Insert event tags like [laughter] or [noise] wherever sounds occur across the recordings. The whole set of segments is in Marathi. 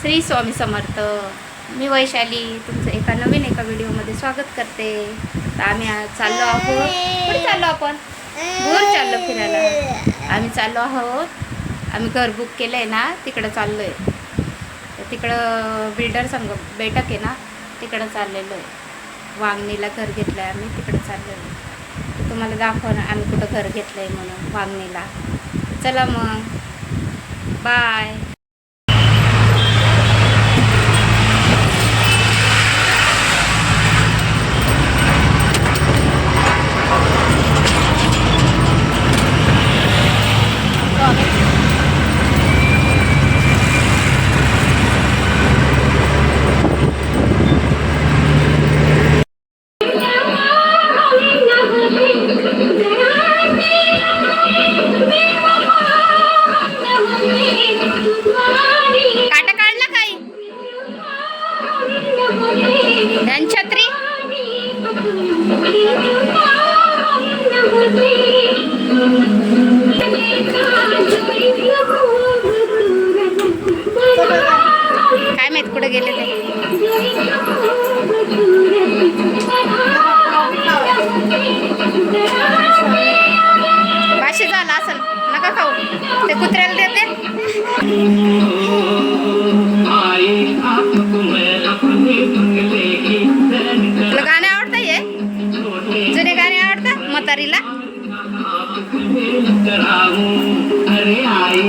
श्री स्वामी समर्थ. मी वैशाली तुमचं एका नवीन एका व्हिडिओमध्ये स्वागत करते. तर आम्ही चाललो आहोत. कुठे चाललो आपण? भोर चाललो फिरायला. आम्ही चाललो आहोत. आम्ही घर बुक केलं आहे ना तिकडं चाललो आहे तर तिकडं बिल्डर संघ बैठक आहे ना तिकडं चाललेलो आहे. वांगणीला घर घेतलं आहे आम्ही तिकडं चाललेलो आहे तुम्हाला दाखवणार आम्ही कुठं घर घेतलं आहे म्हणून वांगणीला. चला मग. बाय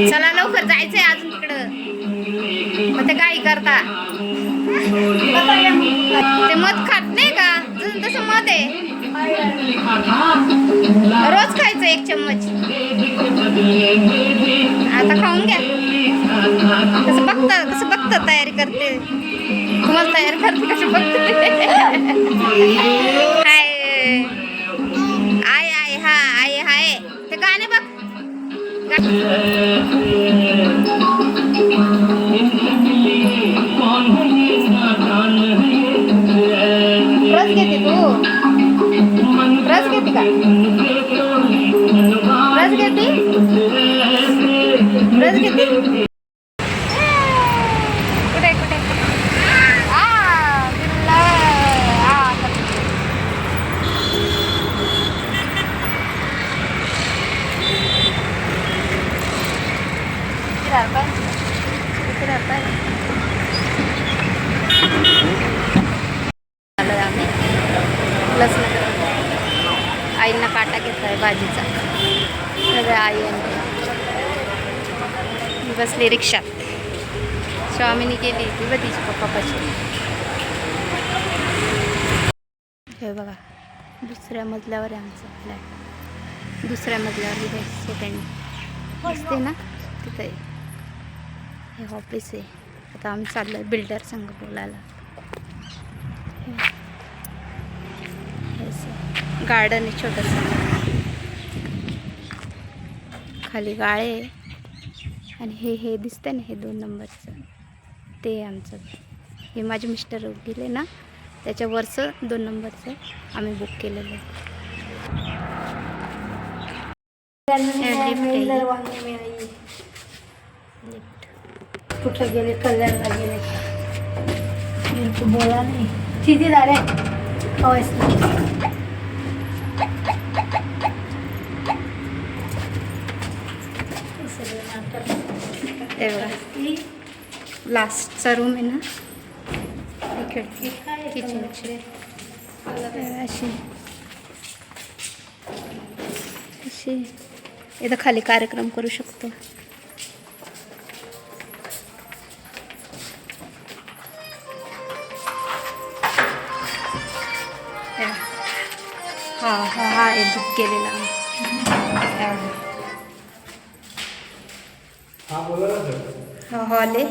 चला लवकर जायचंय अजून तिकडं. मग ते काही करता. ते मध खात नाही का? जसं तसं मध आहे. रोज खायचं एक चम्मच. आता खाऊन घ्या. कसं बघता कसं बघता तयारी करते. तुम्हाला तयार करते कसं बघते. [laughs] रस घेते तू. रस घेते का? रस घेते रस घेते मी बसली रिक्षात स्वामीनी गेली ती बघ तिची पप्पापाशी. हे बघा दुसऱ्या मजल्यावर आहे आमचं फ्लॅट दुसऱ्या मजल्यावर इथे सेकंड दिसते ना? तिथे. हे ऑफिस आहे. आता आम्ही चाललो आहे बिल्डर संघ बोलायला. गार्डन आहे छोटंसं. खाली गाळे आहे. आणि हे हे दिसतंय ना हे दोन नंबरचं. ते आमचं. हे माझे मिस्टर गेले ना त्याच्यावरचं दोन नंबरचं आम्ही बुक केलेलं. आहे कुठं गेले? कल्याणला गेले. बोला नाही. किती झाले? हे बघा लास्टचा रूम आहे ना? खिडकी किचनची अशी. अशी. इथं खाली कार्यक्रम करू शकतो. हा हा हा बुक केलेला. हा हॉल आहे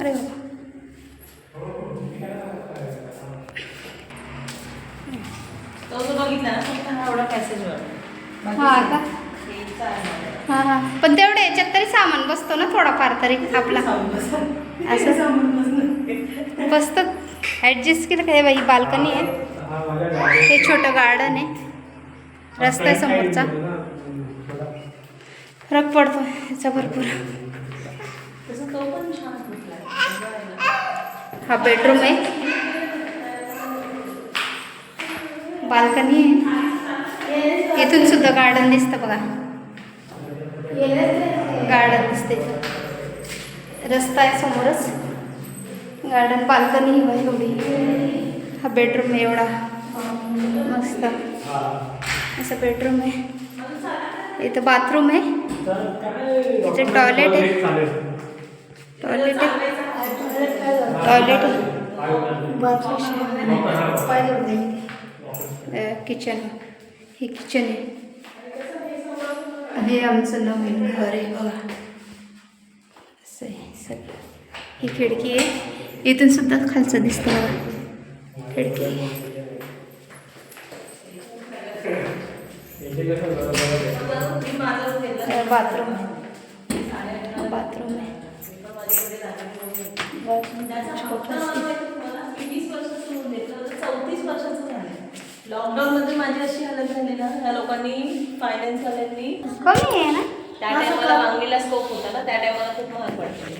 अरे वा. हा का हा हा पण तेवढे याच्यात तरी सामान बसतो ना थोडाफार तरी आपला. असं? बसतं. ॲडजस्ट केलं काय बाई बाल्कनी आहे. हे छोटं गार्डन आहे. रस्ता आहे समोरचा. फरक पडतो याचा भरपूर. हा बेडरूम आहे. बाल्कनी आहे. इथून सुद्धा गार्डन दिसतं बघा. गार्डन दिसते रस्ता आहे समोरच. गार्डन बाल्कनी एवढी. हा बेडरूम आहे एवढा. मस्त. असं बेडरूम आहे. इथं बाथरूम आहे. इथे टॉयलेट आहे. टॉयलेट आहे. टॉयलेट आहे. किचन हे किचन आहे. हे आमचं नवीन घर आहे बघा. असं आहे सगळं. ही खिडकी आहे. इथून सुद्धा खालचं दिसतं खिडकी आहे. हे बाथरूम आहे. बाथरूम आहे. लॉकडाऊन मध्ये माझी अशी हालत झाली ना ह्या लोकांनी फायनान्स वाल्यांनी कमी आहे ना? त्या टायमाला वांगीला स्कोप होता ना त्या टायमाला खूप महाग पडते